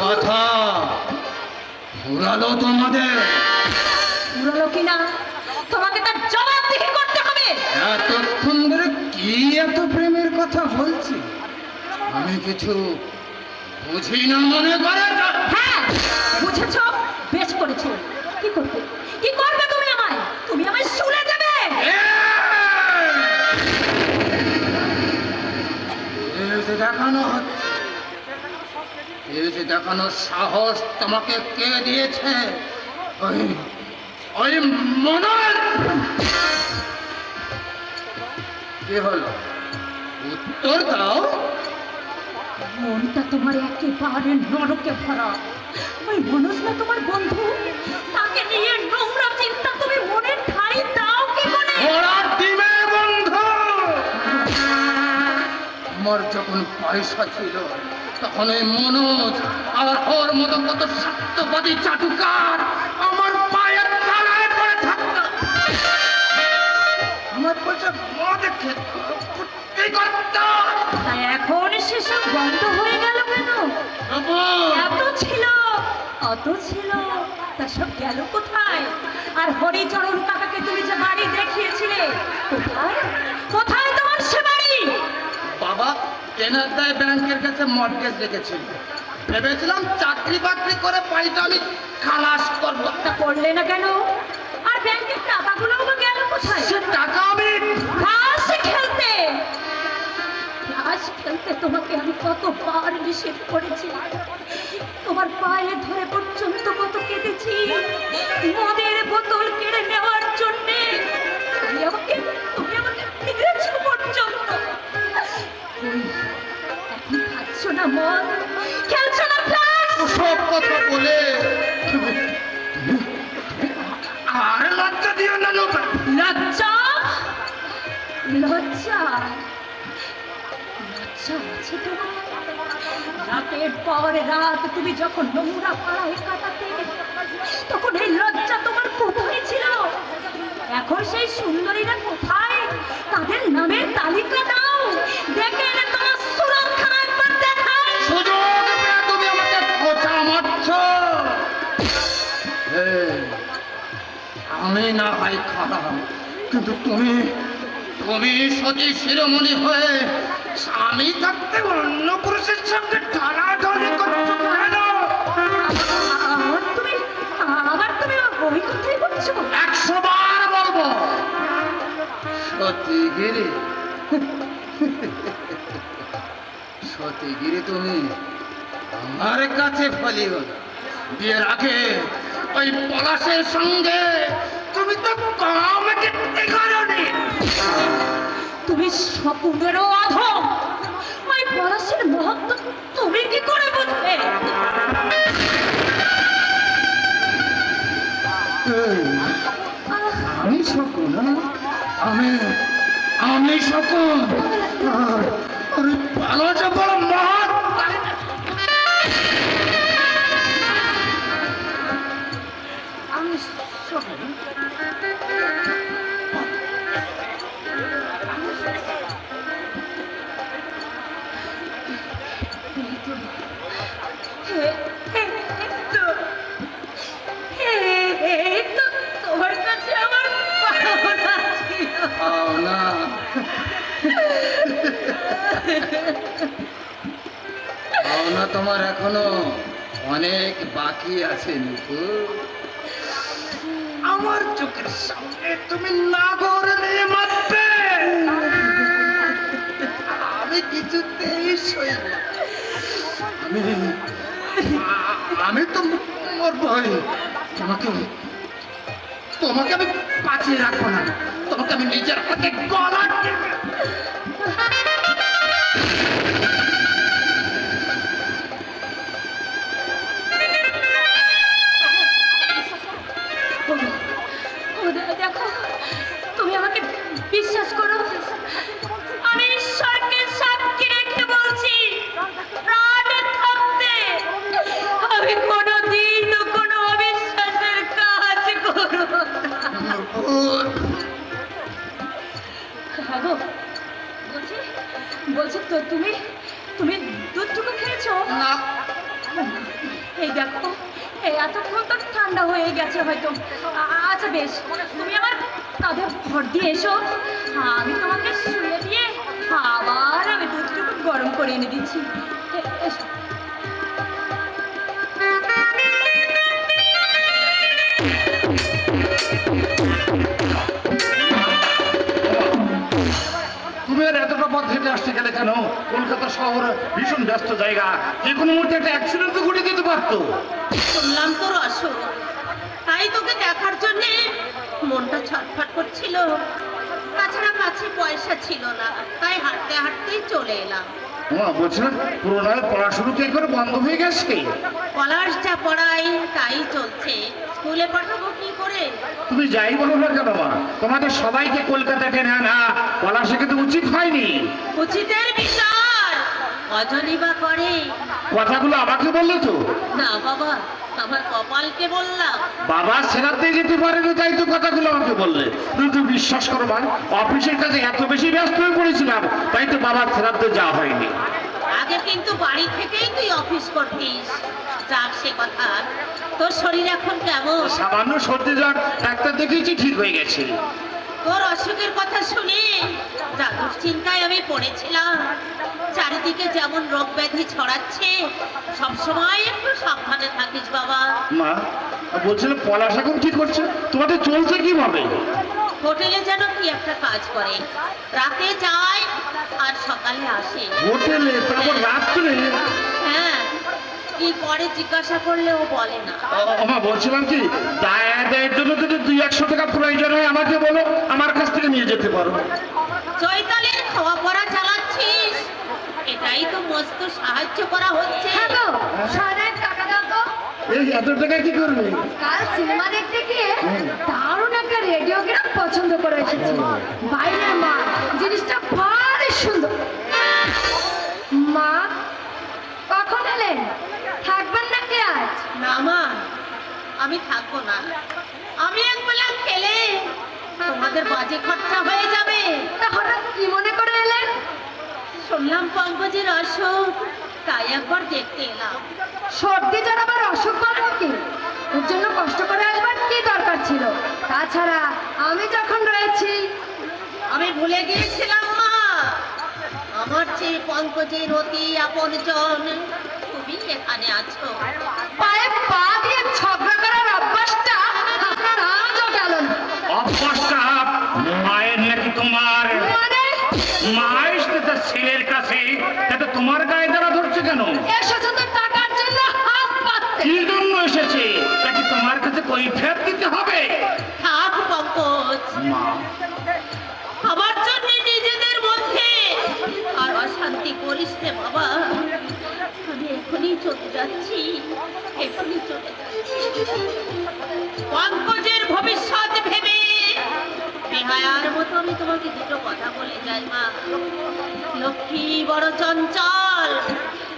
কথা। ঘুরালো তোমাদের। ঘুরালো কিনা? তোমাকে তার জবাবদিহি করতে হবে। এতক্ষণ ধরে কি এত প্রেমের কথা বলছি? আমি কিছু বুঝি না মনে করে হ্যাঁ বুঝেছ? বেশ করেছ। কি করবে? দেখানোর সাহস তোমাকে কে দিয়েছে? ওই ওই মনের কি হলো? উত্তর দাও। মনটা তোমার একেবারে নরকে ভরা। ওই না তোমার বন্ধু? তাকে নিয়ে নোংরা চিন্তা তুমি মনে ঠাই দাও কি করে? আমার যখন পয়সা ছিল তখন এই মনোজ আর ওর মতো কত সত্যবাদী চাটুকার আমার পায়ের তলায় পড়ে থাকতো। আমার পয়সা মদ খেত এখন সেসব বন্ধ হয়ে গেল কেন? এত ছিল অত ছিল তা সব গেল কোথায়? আর হরিচরণ কাকাকে তুমি যে বাড়ি দেখিয়েছিলে কোথায়? কোথায় বাবা কেনারদায় ব্যাংকের কাছে মর্গেজ রেখেছিল ভেবেছিলাম চাকরি বাকরি করে বাড়িটা আমি খালাস করব। তা করলে না কেন? আর ব্যাংকের টাকাগুলো বা গেল কোথায়? সে টাকা আমি তাস খেলতে। তাস খেলতে তোমাকে আমি কতবার নিষেধ করেছি। তোমার পায়ে ধরে পর্যন্ত কত কেঁদেছি। মদের বোতল কেড়ে নেওয়ার জন্যে। আমাকে না মদ খেলছো না ফ্লাস সব কথা বলে। আর লজ্জা দিও না নৌকা। লজ্জা? লজ্জা? লজ্জা আছে তোমার। রাতের পর রাত তুমি যখন নোংরা পাড়ায় কাটাতে তখন এই লজ্জা তোমার কোথায় ছিল? এখন সেই সুন্দরীরা কোথায়? তাদের নামের তালিকা দাও। দেখে আমি না হয় খারাপ। কিন্তু তুমি তুমি সতী শিরোমণি হয়ে স্বামী থাকতে অন্য পুরুষের সঙ্গে টানাটানি করছ কেন? তুমি আবার তুমি ওই কথাই বলছো একশো বার বলব। সতীগিরি। সতীগিরি তুমি আমার কাছে ফলিও। বিয়ের আগে ওই পলাশের সঙ্গে তুমি করনি তুমি কি করে আমি শকুন আমি আমি শকুন আর আর পাওনা তোমার এখনও অনেক বাকি আছে নিকু আমার চোখের সামনে তুমি নাগর নিয়ে মারবে। আমি কিছুতেই সইব না। আমি আমি তো মরবই তোমাকে তোমাকে আমি বাঁচিয়ে রাখব না। তোমাকে আমি নিজের হাতে গলা বেশ। তুমি আমার কাঁধে ভর দিয়ে এসো। আমি তোমাকে শুয়ে দিয়ে আবার আমি দুধটুকু গরম করে এনে দিচ্ছি। এসো। তুমি আর এতটা পথ হেঁটে আসতে গেলে কেন? কলকাতা শহর ভীষণ ব্যস্ত জায়গা। যে কোনো মুহূর্তে একটা অ্যাক্সিডেন্ট তো ঘটে যেতে পারতো। শুনলাম তোর অসুখ। তাই তোকে দেখার জন্য ছটফট করছিল। তাছাড়া কাছে পয়সা ছিল না তাই হাঁটতে হাঁটতেই চলে এলাম। মা বলছিলাম পুরোনায় পড়াশুনো কি করে বন্ধ হয়ে গেছে? পলাশ যা পড়াই তাই চলছে। স্কুলে পাঠাবো কি করে? তুমি যাই বলো না কেন মা তোমাদের সবাইকে কলকাতা টেনে আনা পলাশে কিন্তু উচিত হয়নি। উচিতের বিচার অজনী বা করে। কথাগুলো আমাকে বললে তো। না বাবা আমার কপালকে বললাম। বাবা সেরাতে যেতে পারেনি তাই তো কথাগুলো আমাকে বললে। তুমি তো বিশ্বাস করো মা অফিসের কাছে এত বেশি ব্যস্ত হয়ে পড়েছিলাম তাই তো বাবার সেরাতে যাওয়া হয়নি। আগে কিন্তু বাড়ি থেকেই তুই অফিস করতিস। যাক সে কথা। তোর শরীর এখন কেমন? সামান্য সর্দি জ্বর ডাক্তার দেখেছি ঠিক হয়ে গেছে। তোর অসুখের কথা শুনে যা দুশ্চিন্তায় আমি পড়েছিলাম। চারিদিকে যেমন রোগ ব্যাধি ছড়াচ্ছে সবসময় একটু সাবধানে থাকিস বাবা। মা বলছিলাম পলাশ এখন কি করছে। তোমাদের চলছে কীভাবে? হোটেলে যেন কি একটা কাজ করে। রাতে যায় আর সকালে আসে। হোটেলে? তারপর রাত্রে? হ্যাঁ কি করে জিজ্ঞাসা করলে ও বলে না। বলছিলাম কি দায় আদায়ের জন্য যদি দুই একশো টাকা প্রয়োজন হয় আমাকে বলো আমার কাছ থেকে নিয়ে যেতে পারো। চৈতালির খাওয়া পড়া চালাচ্ছিস? এটাই তো মস্ত সাহায্য করা হচ্ছে। হ্যাঁ টাকা দাও তো। এই এত টাকা কি করবে? কাল সিনেমা দেখতে গিয়ে দারুণ একটা রেডিওগ্রাম পছন্দ করে এসেছি। বাইরের মা জিনিসটা ভারী সুন্দর। মা কখন এলেন? না মা আমি থাকব না। আমি একবেলা খেলে তোমাদের বাজে খরচা হয়ে যাবে। তা হঠাৎ কি মনে করে এলেন শুনলাম পঙ্কজের অসুখ তাই একবার দেখতে এলাম। সর্দি জ্বর আবার অসুখ বলে নাকি ওর জন্য কষ্ট করে আসবার কি দরকার ছিল? তাছাড়া আমি যখন রয়েছি। আমি ভুলে গিয়েছিলাম মা। আমার চেয়ে পঙ্কজের অতি আপন জন তুমি এখানে আছো। পায়ে পা দিয়ে ঝগড়া করার অভ্যাসটা আপনার আজও গেল অভ্যাসটা মায়ের নাকি তোমার? মানে? মায়ের সাথে ছেলের কাছে তাতে তোমার গায়ে দ্বারা ধরছে কেন? এসেছে তো টাকার জন্য হাত পাততে। কি জন্য এসেছে? তাকে তোমার কাছে কৈফিয়ত দিতে হবে। থাক পঙ্কজ। মা। আমার জন্য নিজেদের মধ্যে আর অশান্তি করিস নে বাবা। এখনই চলে যাচ্ছি, এখনই চলে পঙ্কজের ভবিষ্যৎ ভেবে বেহায়ার মতো আমি তোমাকে দুটো কথা বলে যাই, মা। লক্ষ্মী বড় চঞ্চল,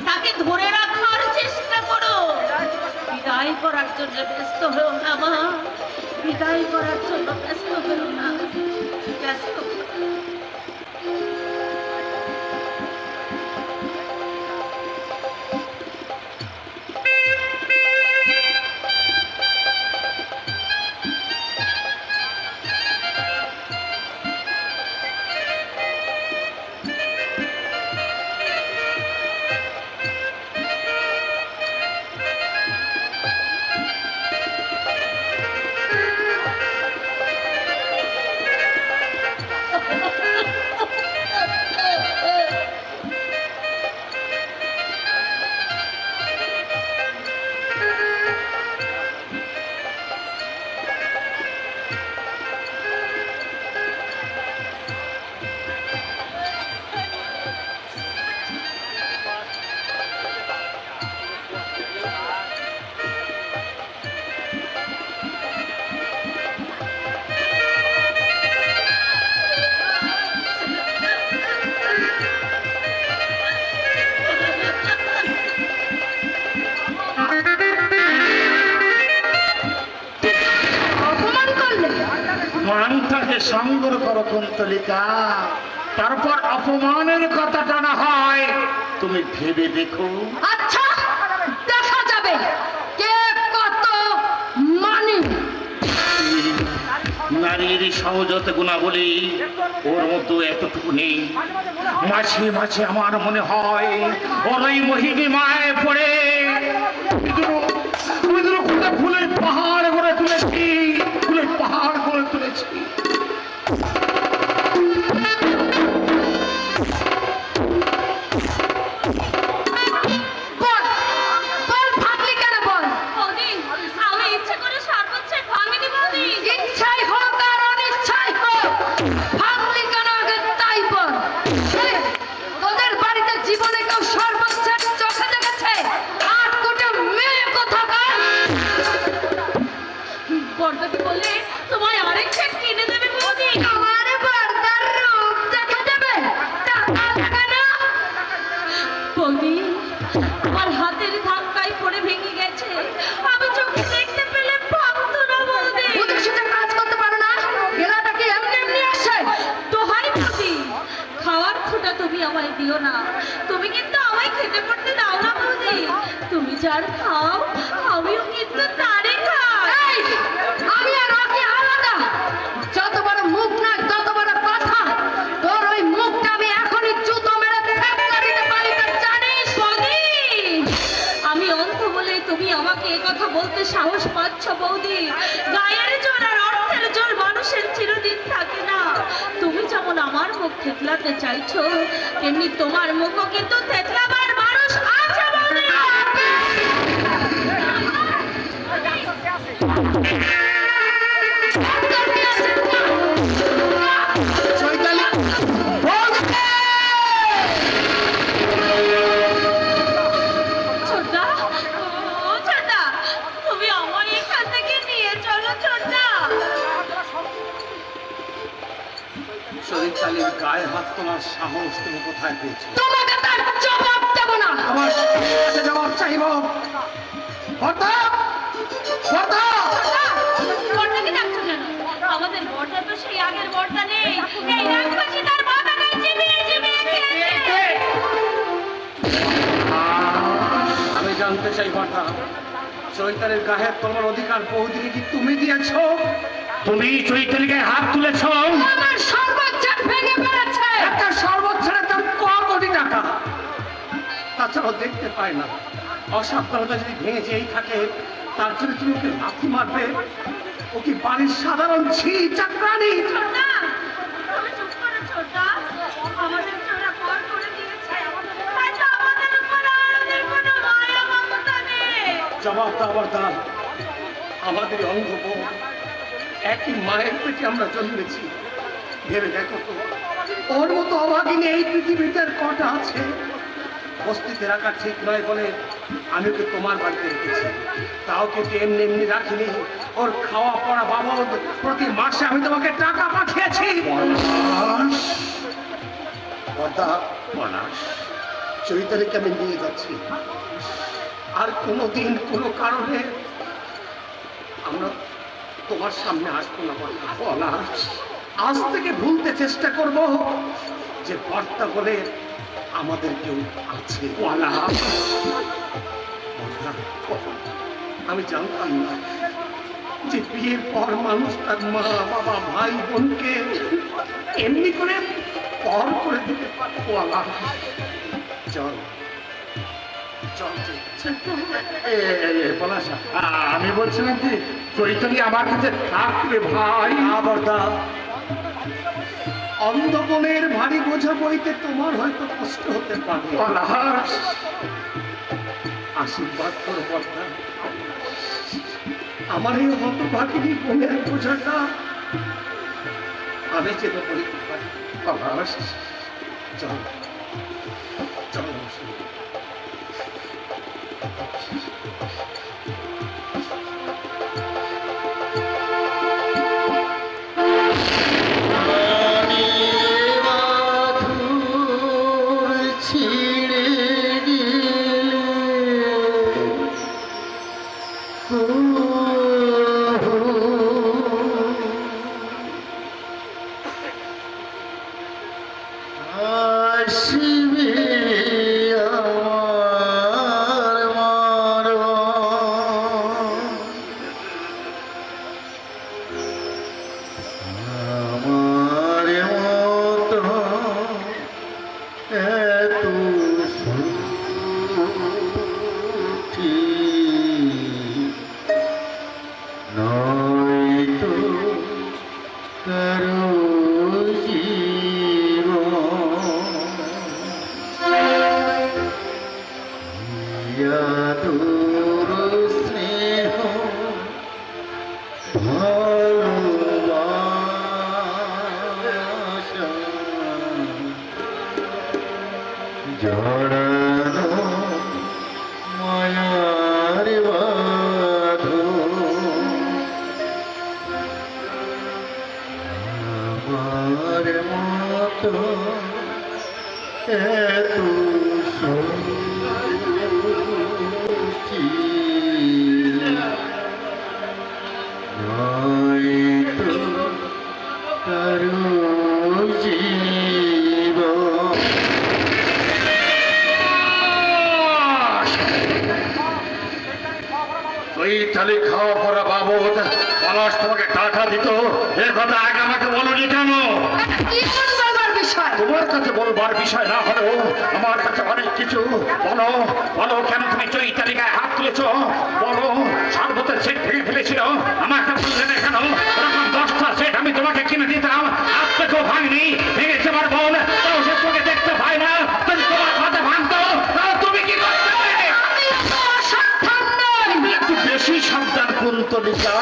তাকে ধরে রাখার চেষ্টা করো। বিদায় করার জন্য ব্যস্ত হও না, মা। বিদায় করার জন্য ব্যস্ত হও না। ব্যস্ত সংগ্রহ করো কুন্তলিকা। তারপর অপমানের কথা টানা হয়। তুমি ভেবে দেখো। আচ্ছা দেখা যাবে কে কত মানি। নারীর সহজত গুণাবলী ওর মতো এতটুকু নেই। মাঝে মাঝে আমার মনে হয় ওর ওই মোহিনী মায়ে পড়ে। ফুলের পাহাড় করে তুলেছি। ফুলের পাহাড় করে তুলেছি। জীবনে থেতলাতে চাইছো তেমনি তোমার মুখও কিন্তু থেতলাবার মানুষ তোমাকে তার জবাব দেব না। আমার জবাব চাইব। আমাদের বড়টা তো সেই আগের বড়টা নেই। এই রাক্ষসী তার মাথাটা চিবিয়ে চিবিয়ে আমি জানতে চাই কর্তা চৈতালির গায়ে তোমার অধিকার বহুদিকে কি তুমি দিয়েছ? তুমি চৈতালিকে হাত তুলেছ? আমার তাছাড়াও দেখতে পায় না। অসাবধানতা যদি ভেঙে যেই থাকে তার জন্য তুমি ওকে লাথি মারবে। ও কি বাড়ির সাধারণ ছি চাকরানি জবাব তো আবার দাও আমাদের অন্ধ একই মায়ের পেটে আমরা জন্মেছি। ভেবে দেখো তো। ওর মতো অভাগিনী এই পৃথিবীতে কটা আছে? বস্তিতে রাখা ঠিক নয় বলে আমি ওকে তোমার বাড়িতে রেখেছি। তাও কিন্তু এমনি এমনি রাখিনি। ওর খাওয়া পড়া বাবদ প্রতি মাসে আমি তোমাকে টাকা পাঠিয়েছি। চৈতালিকে আমি নিয়ে যাচ্ছি। আর কোনোদিন কোনো কারণে আমরা তোমার সামনে আসব না বলা আজ থেকে ভুলতে চেষ্টা করব যে কর্তা বলে আমাদের কেউ আছে? আমি জানতাম না যে বিয়ের পর মানুষ তার মা বাবা ভাই বোনকে এমনি করে পর করে দিতে পারে। চল। আমি বলছিলাম কি চৈতালি আমার কাছে থাকবে ভাই। আবরদা। অন্ধকোণের ভারী বোঝা বইতে তোমার হয়তো কষ্ট হতে পারে। আশীর্বাদ করো বর্দা। আমার এই হতভাগিনী বোনের বোঝাটা আমি যেন বলতে পারি চল। মতো এত ইটালি খাওয়া পরা বাবদ পলাশ তোমাকে টাকা দিত। এ কথা আগে আমাকে বলনি কেন? তোমার কাছে বলবার বিষয় না হলেও আমার কাছে অনেক কিছু। বলো বলো কেন তুমি চৈতালিকায় হাত তুলেছ? বলো সর্বতের সেট ভেঙে ফেলেছিল। আমাকে বললে না কেন? এরকম দশটা সেট আমি তোমাকে কিনে দিতাম। আজ থেকেও ভাঙনি ভেঙেছে আমার বোন। তাও সে তোকে দেখতে পায় না। যদি তোমার হাতে ভাঙতো। তাহলে তুমি কি করতে? একটু বেশি সাবধান কুন্তলিকা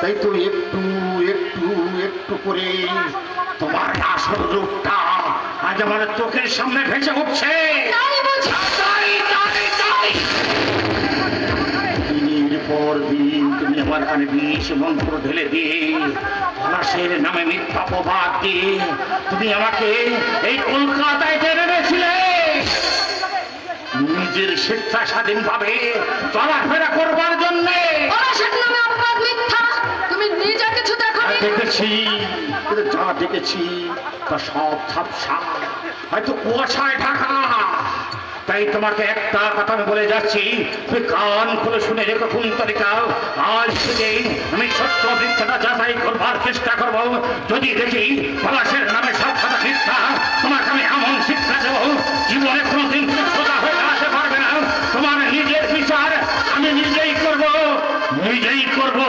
তাই তো একটু একটু একটু করে তোমার আসল রূপটা আজ আমার চোখের সামনে ভেসে উঠছে। পর দিন তুমি আমার কানে বিষ মন্ত্র ঢেলে দিয়ে পলাশের নামে মিথ্যা দিয়ে তুমি আমাকে এই কলকাতায় টেনে এনেছিলে। নিজের স্বেচ্ছা স্বাধীন ভাবে চলাফেরা করবার জন্যে। দেখেছি কিন্তু যা দেখেছি, তা সব ছাপসা হয়তো কুয়াশায় ঢাকা। তাই তোমাকে একটা কথা আমি বলে যাচ্ছি, তুমি কান খুলে শুনে রেখো কোন আজ থেকে আমি সত্য মিথ্যাটা যাচাই করবার চেষ্টা করব। যদি দেখি পলাশের নামে সব কথা মিথ্যা, তোমাকে আমি এমন শিক্ষা দেবো, জীবনে কোনোদিন সোজা হয়ে আসতে পারবে না। তোমার নিজের বিচার আমি নিজেই করব, নিজেই করব।